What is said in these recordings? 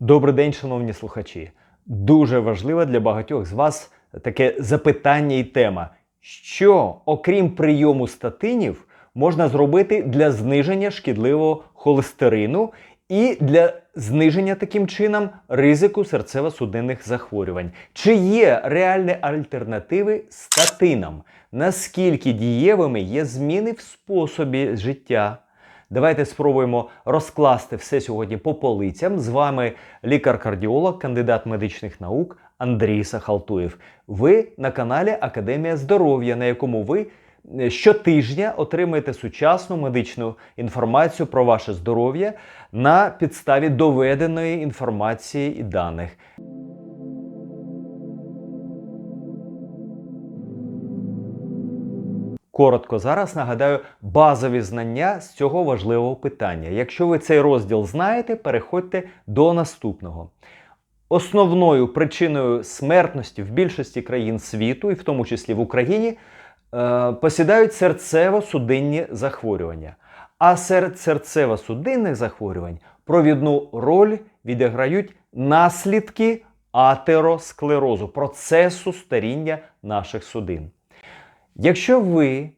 Добрий день, шановні слухачі. Дуже важливе для багатьох з вас таке запитання і тема. Що, окрім прийому статинів, можна зробити для зниження шкідливого холестерину і для зниження таким чином ризику серцево-судинних захворювань? Чи є реальні альтернативи статинам? Наскільки дієвими є зміни в способі життя? Давайте спробуємо розкласти все сьогодні по полицям. З вами лікар-кардіолог, кандидат медичних наук Андрій Сахалтуєв. Ви на каналі Академія здоров'я, на якому ви е, щотижня отримуєте сучасну медичну інформацію про ваше здоров'я на підставі доведеної інформації і даних. Коротко зараз нагадаю базові знання з цього важливого питання. Якщо ви цей розділ знаєте, переходьте до наступного. Основною причиною смертності в більшості країн світу, і в тому числі в Україні, е, посідають серцево-судинні захворювання. А серед серцево-судинних захворювань провідну роль відіграють наслідки атеросклерозу, процесу старіння наших судин. Якщо ви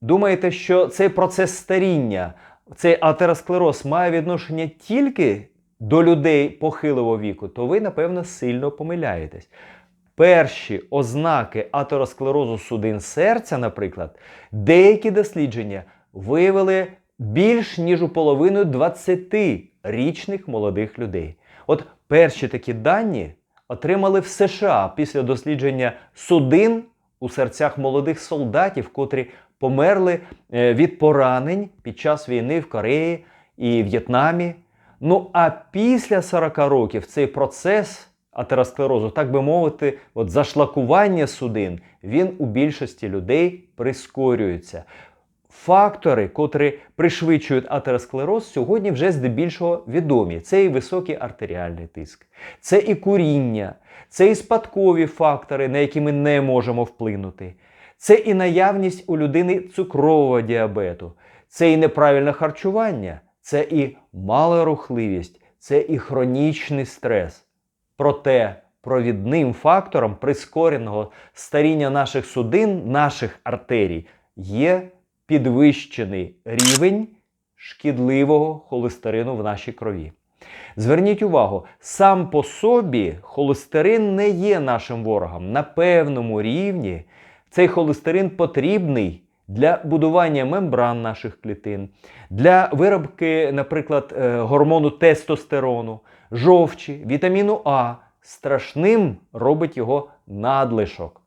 думаєте, що цей процес старіння, цей атеросклероз має відношення тільки до людей похилого віку, то ви, напевно, сильно помиляєтесь. Перші ознаки атеросклерозу судин серця, наприклад, деякі дослідження виявили більш ніж у половину 20-річних молодих людей. От перші такі дані отримали в США після дослідження судин у серцях молодих солдатів, котрі померли е, від поранень під час війни в Кореї і В'єтнамі. Ну а після 40 років цей процес атеросклерозу, так би мовити, от зашлакування судин, він у більшості людей прискорюється. Фактори, котрі пришвидшують атеросклероз, сьогодні вже здебільшого відомі. Це і високий артеріальний тиск, це і куріння, це і спадкові фактори, на які ми не можемо вплинути. Це і наявність у людини цукрового діабету, це і неправильне харчування, це і малорухливість, це і хронічний стрес. Проте провідним фактором прискореного старіння наших судин, наших артерій є підвищений рівень шкідливого холестерину в нашій крові. Зверніть увагу, сам по собі холестерин не є нашим ворогом. На певному рівні цей холестерин потрібний для будування мембран наших клітин, для виробки, наприклад, е, гормону тестостерону, жовчі, вітаміну А. Страшним робить його надлишок.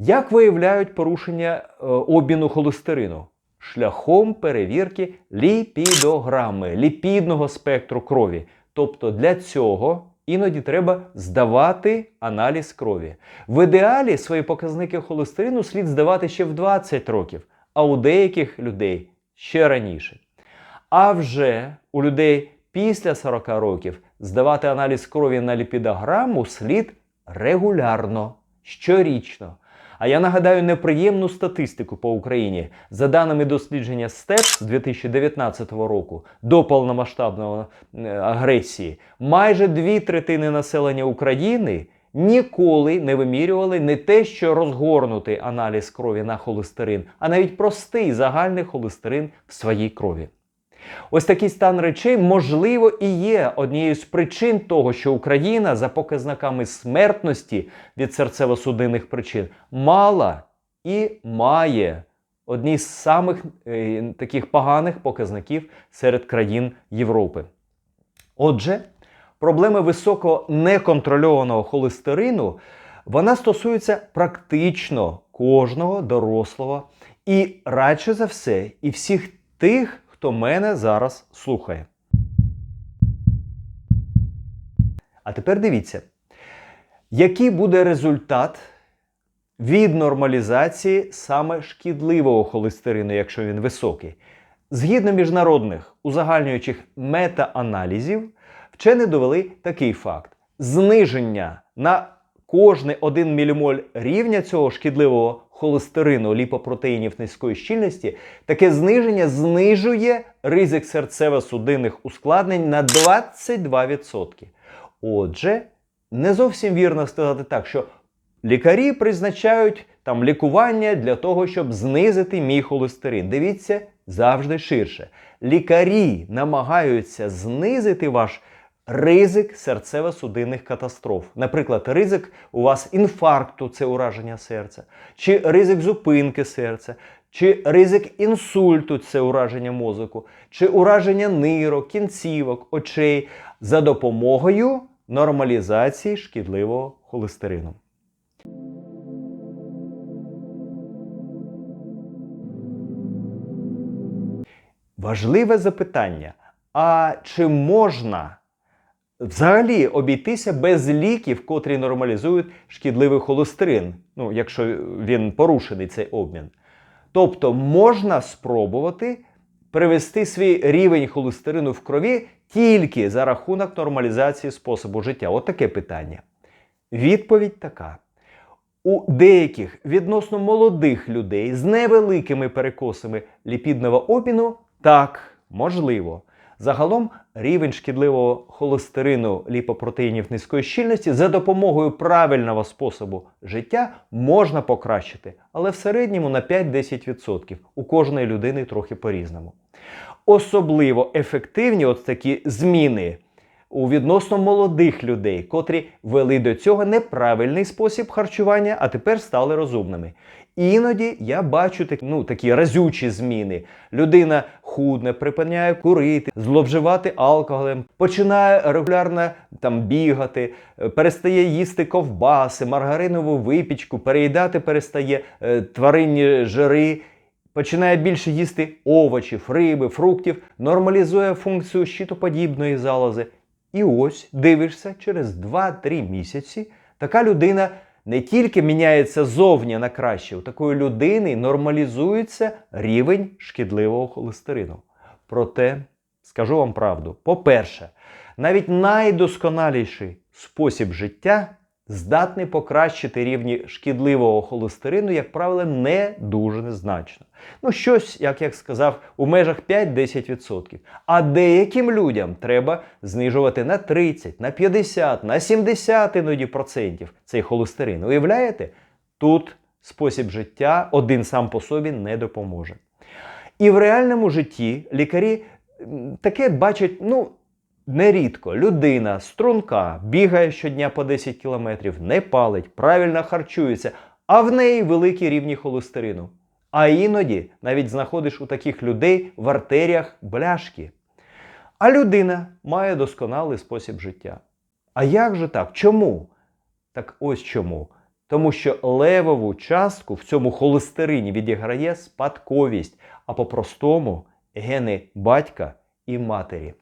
Як виявляють порушення е, обміну холестерину? Шляхом перевірки ліпідограми, ліпідного спектру крові. Тобто для цього іноді треба здавати аналіз крові. В ідеалі свої показники холестерину слід здавати ще в 20 років, а у деяких людей ще раніше. А вже у людей після 40 років здавати аналіз крові на ліпідограму слід регулярно, щорічно. А я нагадаю неприємну статистику по Україні. За даними дослідження СТЕП з 2019 року до повномасштабної е, агресії, майже дві третини населення України ніколи не вимірювали не те, що розгорнутий аналіз крові на холестерин, а навіть простий загальний холестерин в своїй крові. Ось такий стан речей, можливо, і є однією з причин того, що Україна за показниками смертності від серцево-судинних причин мала і має одні з самих е, таких поганих показників серед країн Європи. Отже, проблеми високого неконтрольованого холестерину вона стосується практично кожного дорослого і радше за все, і всіх тих, хто мене зараз слухає. А тепер дивіться, який буде результат від нормалізації саме шкідливого холестерину, якщо він високий. Згідно міжнародних узагальнюючих мета-аналізів, вчені довели такий факт: зниження на кожний 1 мілімоль рівня цього шкідливого холестерину, ліпопротеїнів низької щільності, таке зниження знижує ризик серцево-судинних ускладнень на 22%. Отже, не зовсім вірно сказати так, що лікарі призначають там лікування для того, щоб знизити мій холестерин. Дивіться завжди ширше. Лікарі намагаються знизити ваш ризик серцево-судинних катастроф. Наприклад, ризик у вас інфаркту це ураження серця, чи ризик зупинки серця, чи ризик інсульту це ураження мозку, чи ураження нирок, кінцівок, очей за допомогою нормалізації шкідливого холестерину. Важливе запитання: а чи можна взагалі обійтися без ліків, котрі нормалізують шкідливий холестерин, ну, якщо він порушений цей обмін? Тобто можна спробувати привести свій рівень холестерину в крові тільки за рахунок нормалізації способу життя? От таке питання. Відповідь така. У деяких відносно молодих людей з невеликими перекосами ліпідного обміну так, можливо. Загалом рівень шкідливого холестерину ліпопротеїнів низької щільності за допомогою правильного способу життя можна покращити, але в середньому на 5-10%. У кожної людини трохи по-різному. Особливо ефективні от такі зміни у відносно молодих людей, котрі вели до цього неправильний спосіб харчування, а тепер стали розумними. Іноді я бачу такі, ну, такі разючі зміни. Людина худне, припиняє курити, зловживати алкоголем, починає регулярно там бігати, е, перестає їсти ковбаси, маргаринову випічку, переїдати перестає е, тваринні жири. Починає більше їсти овочів, риби, фруктів, нормалізує функцію щитоподібної залози. І ось дивишся, через 2-3 місяці така людина не тільки міняється зовні на краще, у такої людини нормалізується рівень шкідливого холестерину. Проте, скажу вам правду: по-перше, навіть найдосконаліший спосіб життя здатний покращити рівні шкідливого холестерину, як правило, не дуже незначно. Ну, щось, як я сказав, у межах 5-10%. А деяким людям треба знижувати на 30, на 50, на 70 іноді процентів цей холестерин. Уявляєте? Тут спосіб життя один сам по собі не допоможе. І в реальному житті лікарі таке бачать, ну, Нерідко людина струнка бігає щодня по 10 кілометрів, не палить, правильно харчується, а в неї великі рівні холестерину. А іноді навіть знаходиш у таких людей в артеріях бляшки. А людина має досконалий спосіб життя. А як же так? Чому? Так ось чому. Тому що левову частку в цьому холестерині відіграє спадковість, а по-простому гени батька і матері.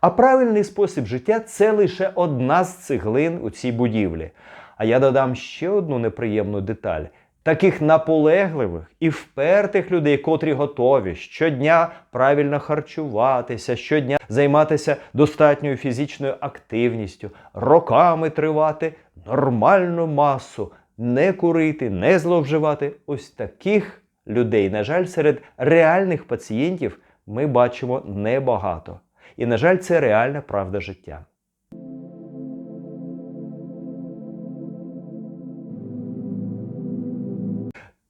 А правильний спосіб життя це лише одна з цеглин у цій будівлі. А я додам ще одну неприємну деталь. Таких наполегливих і впертих людей, котрі готові щодня правильно харчуватися, щодня займатися достатньою фізичною активністю, роками тривати нормальну масу, не курити, не зловживати. Ось таких людей, на жаль, серед реальних пацієнтів ми бачимо небагато. І, на жаль, це реальна правда життя.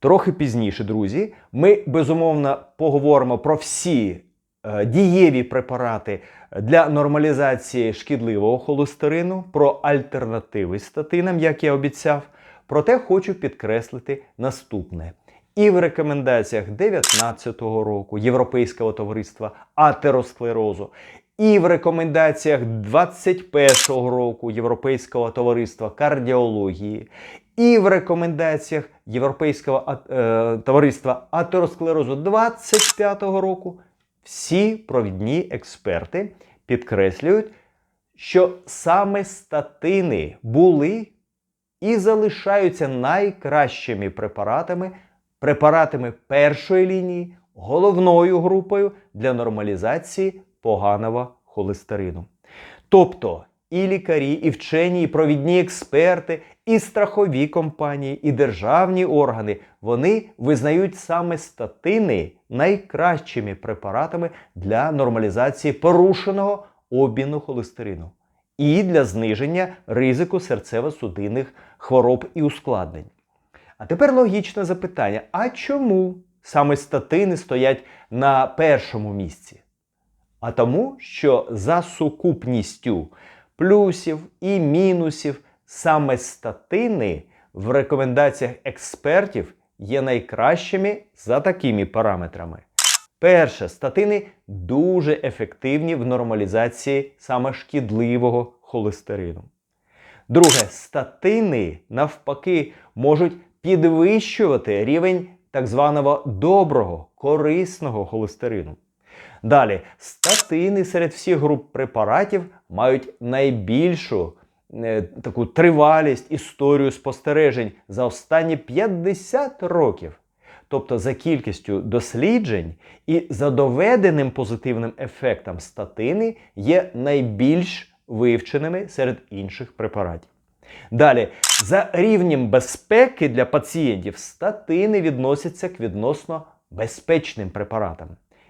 Трохи пізніше, друзі, ми безумовно поговоримо про всі е, дієві препарати для нормалізації шкідливого холестерину, про альтернативи статинам, як я обіцяв. Проте хочу підкреслити наступне. І в рекомендаціях 2019 року Європейського товариства атеросклерозу, і в рекомендаціях 2021 року Європейського товариства кардіології, і в рекомендаціях Європейського е, товариства атеросклерозу 2025 року всі провідні експерти підкреслюють, що саме статини були і залишаються найкращими препаратами, препаратами першої лінії, головною групою для нормалізації поганого холестерину. Тобто і лікарі, і вчені, і провідні експерти, і страхові компанії, і державні органи вони визнають саме статини найкращими препаратами для нормалізації порушеного обміну холестерину. і для зниження ризику серцево-судинних хвороб і ускладнень. А тепер логічне запитання: а чому саме статини стоять на першому місці? А тому, що за сукупністю плюсів і мінусів саме статини в рекомендаціях експертів є найкращими за такими параметрами. Перше, статини дуже ефективні в нормалізації саме шкідливого холестерину. Друге, статини навпаки можуть підвищувати рівень так званого доброго, корисного холестерину. Далі, статини серед всіх груп препаратів мають найбільшу е, таку тривалість історію спостережень за останні 50 років. Тобто за кількістю досліджень і за доведеним позитивним ефектом статини є найбільш вивченими серед інших препаратів. Далі, за рівнем безпеки для пацієнтів статини відносяться к відносно безпечним препаратам.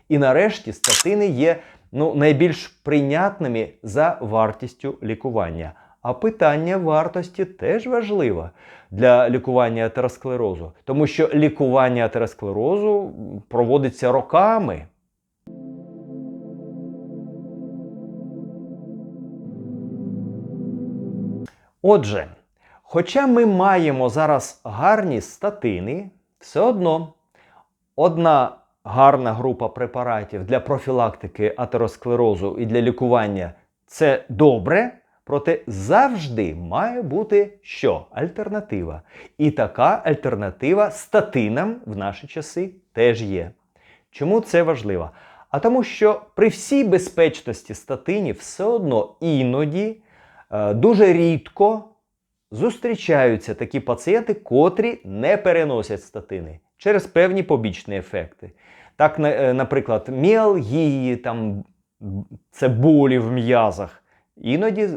І нарешті статини є ну, найбільш прийнятними за вартістю лікування. А питання вартості теж важливе для лікування атеросклерозу, тому що лікування атеросклерозу проводиться роками. Отже, хоча ми маємо зараз гарні статини, все одно одна гарна група препаратів для профілактики атеросклерозу і для лікування це добре. Проте завжди має бути що? Альтернатива. І така альтернатива статинам в наші часи теж є. Чому це важливо? А тому, що при всій безпечності статинів все одно іноді е, дуже рідко зустрічаються такі пацієнти, котрі не переносять статини через певні побічні ефекти. Так, е, наприклад, міалгії, там, це болі в м'язах. Іноді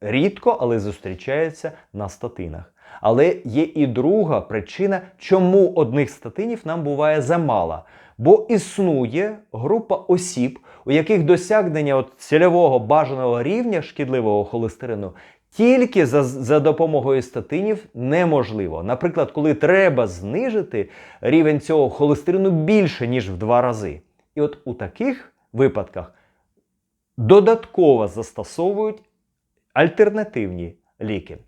рідко, але зустрічається на статинах. Але є і друга причина, чому одних статинів нам буває замало. Бо існує група осіб, у яких досягнення от цільового бажаного рівня шкідливого холестерину тільки за, за допомогою статинів неможливо. Наприклад, коли треба знижити рівень цього холестерину більше, ніж в два рази. І от у таких випадках додатково застосовують альтернативні ліки.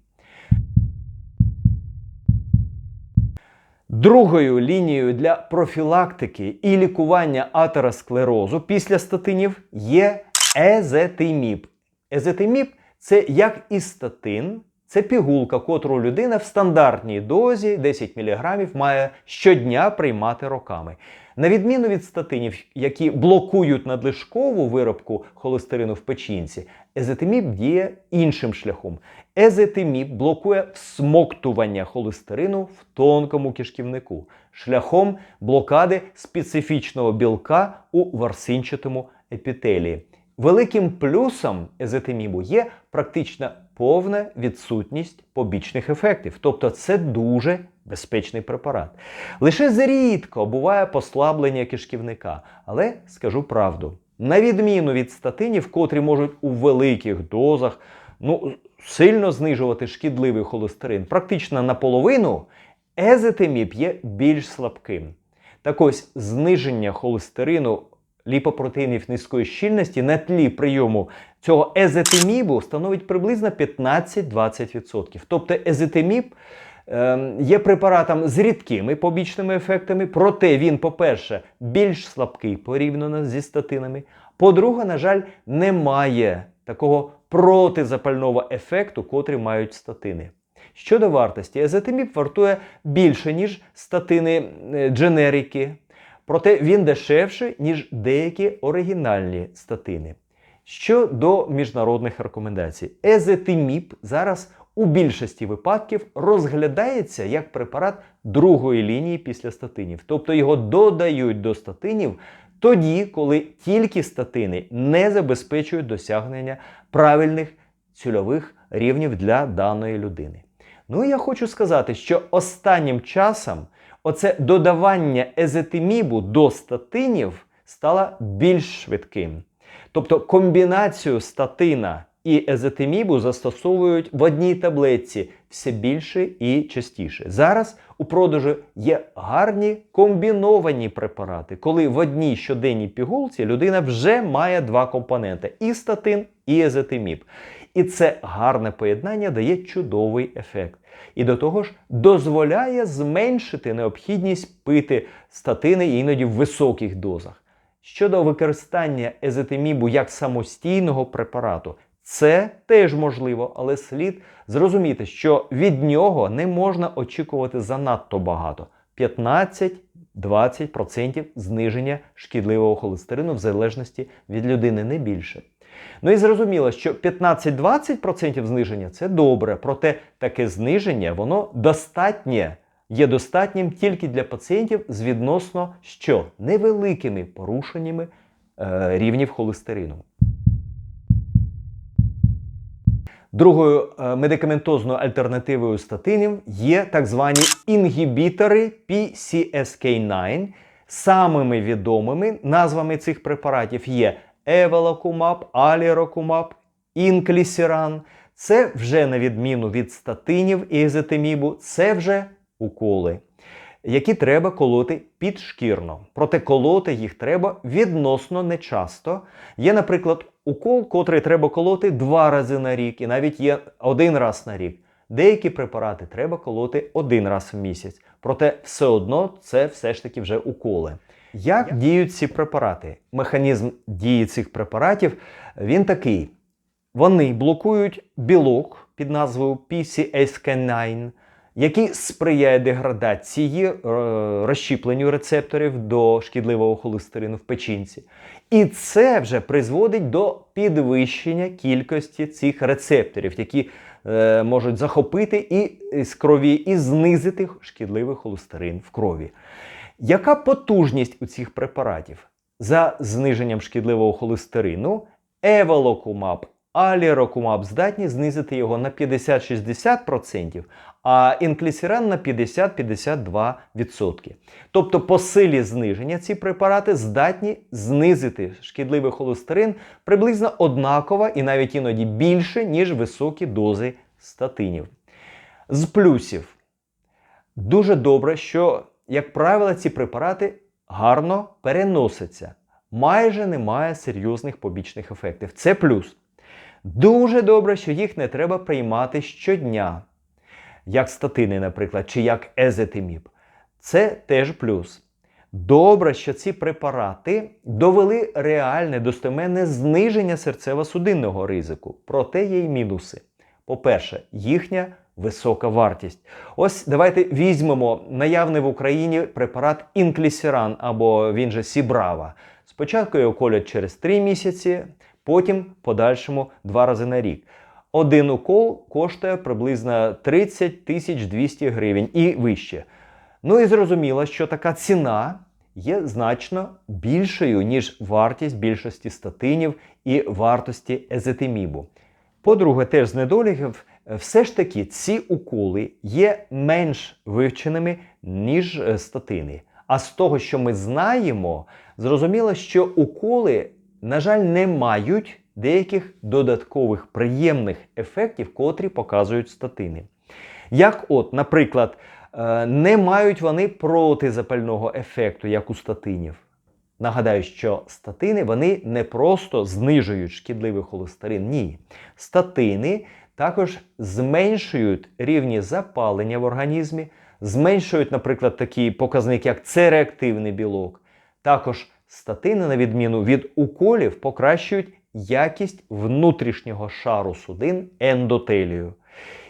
Другою лінією для профілактики і лікування атеросклерозу після статинів є езетиміб. Езетиміб це як і статин, це пігулка, котру людина в стандартній дозі 10 мг має щодня приймати роками. На відміну від статинів, які блокують надлишкову виробку холестерину в печінці, езетиміб діє іншим шляхом. Езетиміб блокує всмоктування холестерину в тонкому кишківнику шляхом блокади специфічного білка у ворсинчатому епітелії. Великим плюсом езетимібу є практично повна відсутність побічних ефектів. Тобто це дуже безпечний препарат. Лише зрідко буває послаблення кишківника, але скажу правду. На відміну від статинів, котрі можуть у великих дозах ну, сильно знижувати шкідливий холестерин, практично наполовину, езетиміб є більш слабким. Так ось зниження холестерину ліпопротеїнів низької щільності на тлі прийому цього езетимібу становить приблизно 15-20%. Тобто езетиміб е, є препаратом з рідкими побічними ефектами, проте він, по-перше, більш слабкий порівняно зі статинами. По-друге, на жаль, не має такого протизапального ефекту, котрий мають статини. Щодо вартості, езетиміб вартує більше, ніж статини е, дженерики, проте він дешевший, ніж деякі оригінальні статини. Щодо міжнародних рекомендацій, езетиміб зараз у більшості випадків розглядається як препарат другої лінії після статинів, тобто його додають до статинів тоді, коли тільки статини не забезпечують досягнення правильних цільових рівнів для даної людини. Ну і я хочу сказати, що останнім часом оце додавання езетимібу до статинів стало більш швидким. Тобто комбінацію статина і езетимібу застосовують в одній таблетці все більше і частіше. Зараз у продажу є гарні комбіновані препарати, коли в одній щоденній пігулці людина вже має два компоненти: і статин, і езетиміб. І це гарне поєднання дає чудовий ефект. І до того ж дозволяє зменшити необхідність пити статини іноді в високих дозах. Щодо використання езетимібу як самостійного препарату, це теж можливо, але слід зрозуміти, що від нього не можна очікувати занадто багато 15-20% зниження шкідливого холестерину в залежності від людини, не більше. Ну і зрозуміло, що 15-20% зниження це добре, проте таке зниження воно достатнє, є достатнім тільки для пацієнтів з відносно що невеликими порушеннями е, рівнів холестерину. Другою е, медикаментозною альтернативою статинів є так звані інгібітори PCSK9. Самими відомими назвами цих препаратів є евелокумаб, алірокумаб, інклісіран. Це вже на відміну від статинів і езетимібу, це вже уколи, які треба колоти підшкірно. Проте колоти їх треба відносно нечасто. Є, наприклад, укол, котрий треба колоти два рази на рік, і навіть є один раз на рік. Деякі препарати треба колоти один раз в місяць. Проте все одно це все ж таки вже уколи. Як діють ці препарати? Механізм дії цих препаратів він такий: вони блокують білок під назвою PCSK9, який сприяє деградації е, розщіпленню рецепторів до шкідливого холестерину в печінці. І це вже призводить до підвищення кількості цих рецепторів, які е, можуть захопити і з крові і знизити шкідливий холестерин в крові. Яка потужність у цих препаратів? За зниженням шкідливого холестерину, еволокумаб, алірокумаб здатні знизити його на 50-60%, а інклісіран на 50-52%. Тобто по силі зниження ці препарати здатні знизити шкідливий холестерин приблизно однаково і навіть іноді більше, ніж високі дози статинів. З плюсів. Дуже добре, що як правило, ці препарати гарно переносяться. Майже немає серйозних побічних ефектів. Це плюс. Дуже добре, що їх не треба приймати щодня, як статини, наприклад, чи як езетиміб. Це теж плюс. Добре, що ці препарати довели реальне достеменне зниження серцево-судинного ризику, проте є й мінуси. По-перше, їхня висока вартість. Ось давайте візьмемо наявний в Україні препарат інклісіран або він же Сібрава. Спочатку його колять через 3 місяці, потім подальшому 2 рази на рік. Один укол коштує приблизно 30 тисяч 200 гривень і вище. Ну і зрозуміло, що така ціна є значно більшою, ніж вартість більшості статинів і вартості езетимібу. По-друге, теж з недоліків все ж таки ці уколи є менш вивченими, ніж е, статини. А з того, що ми знаємо, зрозуміло, що уколи, на жаль, не мають деяких додаткових приємних ефектів, котрі показують статини. Як, от, наприклад, е, не мають вони протизапального ефекту, як у статинів. Нагадаю, що статини вони не просто знижують шкідливий холестерин, ні. Статини також зменшують рівні запалення в організмі, зменшують, наприклад, такі показники, як цереактивний білок. Також статини, на відміну від уколів, покращують якість внутрішнього шару судин ендотелію.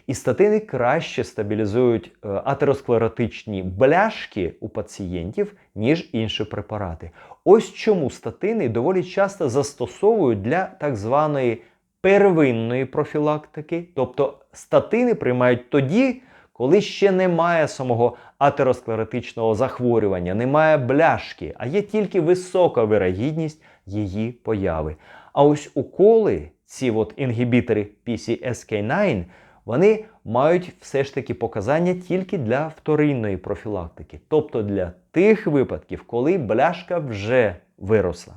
І статини краще стабілізують е, атеросклеротичні бляшки у пацієнтів, ніж інші препарати. Ось чому статини доволі часто застосовують для так званої первинної профілактики, тобто статини приймають тоді, коли ще немає самого атеросклеротичного захворювання, немає бляшки, а є тільки висока вирогідність її появи. А ось уколи, ці от інгібітори PCSK9, вони мають все ж таки показання тільки для вторинної профілактики, тобто для тих випадків, коли бляшка вже виросла.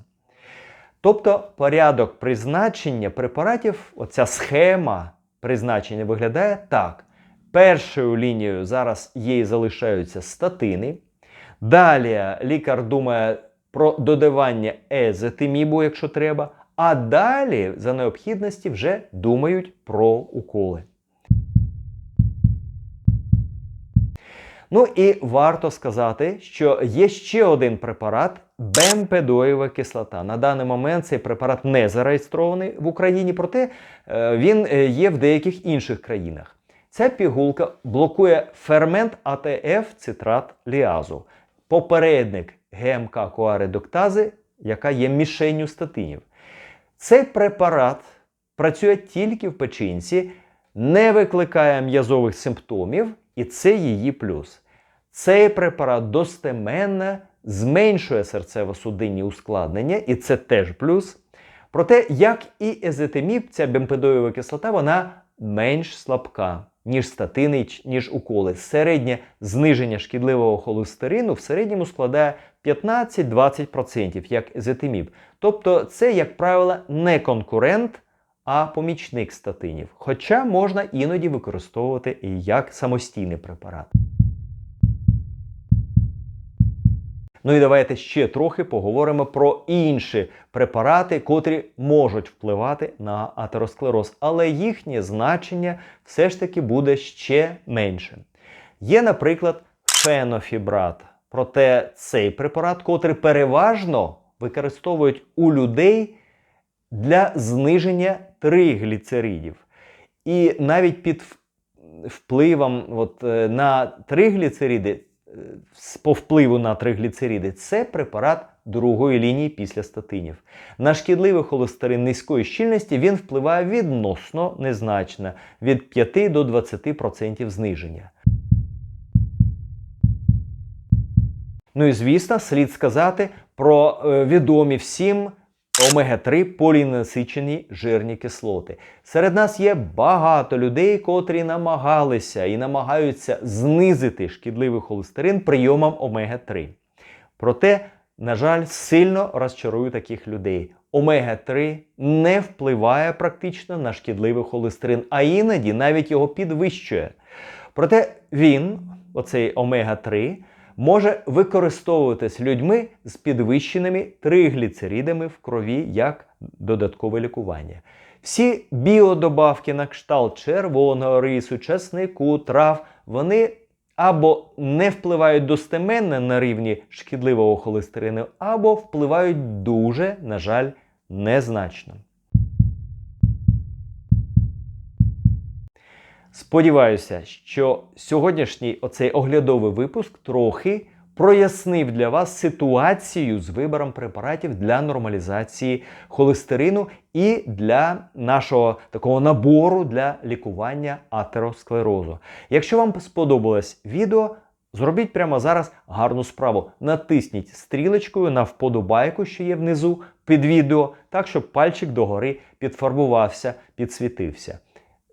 Тобто порядок призначення препаратів, оця схема призначення виглядає так. Першою лінією зараз їй залишаються статини. Далі лікар думає про додавання езетимібу, якщо треба. А далі, за необхідності, вже думають про уколи. Ну і варто сказати, що є ще один препарат бемпедоєва кислота. На даний момент цей препарат не зареєстрований в Україні, проте е, він е, є в деяких інших країнах. Ця пігулка блокує фермент АТФ цитрат ліазу, попередник ГМК коаредуктази, яка є мішенню статинів. Цей препарат працює тільки в печінці, не викликає м'язових симптомів, і це її плюс. Цей препарат достеменно зменшує серцево-судинні ускладнення, і це теж плюс. Проте, як і езетиміб, ця бемпедоєва кислота, вона менш слабка, ніж статини, ніж уколи. Середнє зниження шкідливого холестерину в середньому складає 15-20%, як езетиміб. Тобто, це, як правило, не конкурент, а помічник статинів. Хоча можна іноді використовувати і як самостійний препарат. Ну і давайте ще трохи поговоримо про інші препарати, котрі можуть впливати на атеросклероз, але їхнє значення все ж таки буде ще менше. Є, наприклад, фенофібрат. Проте цей препарат, котрий переважно використовують у людей для зниження тригліцеридів. І навіть під впливом от, е, на тригліцериди по впливу на тригліцериди це препарат другої лінії після статинів. На шкідливий холестерин низької щільності він впливає відносно незначно від 5 до 20% зниження. Ну і звісно, слід сказати про е, відомі всім омега-3 полінасичені жирні кислоти. Серед нас є багато людей, котрі намагалися і намагаються знизити шкідливий холестерин прийомом омега-3. Проте, на жаль, сильно розчарую таких людей. Омега-3 не впливає практично на шкідливий холестерин, а іноді навіть його підвищує. Проте він, оцей омега-3, може використовуватись людьми з підвищеними тригліцеридами в крові як додаткове лікування. Всі біодобавки на кшталт червоного рису, часнику, трав, вони або не впливають достеменно на рівні шкідливого холестерину, або впливають дуже, на жаль, незначно. Сподіваюся, що сьогоднішній оцей оглядовий випуск трохи прояснив для вас ситуацію з вибором препаратів для нормалізації холестерину і для нашого такого набору для лікування атеросклерозу. Якщо вам сподобалось відео, зробіть прямо зараз гарну справу. Натисніть стрілочкою на вподобайку, що є внизу під відео, так щоб пальчик догори підфарбувався, підсвітився.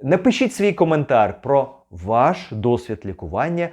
Напишіть свій коментар про ваш досвід лікування.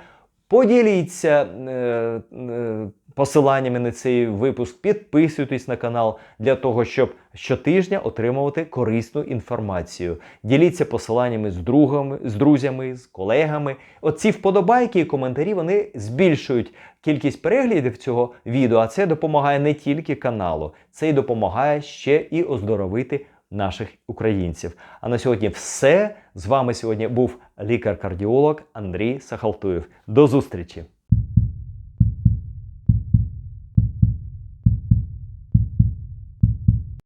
Поділіться е, е, посиланнями на цей випуск, підписуйтесь на канал для того, щоб щотижня отримувати корисну інформацію. Діліться посиланнями з другами, з друзями, з колегами. Оці вподобайки і коментарі вони збільшують кількість переглядів цього відео, а це допомагає не тільки каналу, це й допомагає ще і оздоровити наших українців. А на сьогодні все. З вами сьогодні був лікар-кардіолог Андрій Сахалтуєв. До зустрічі!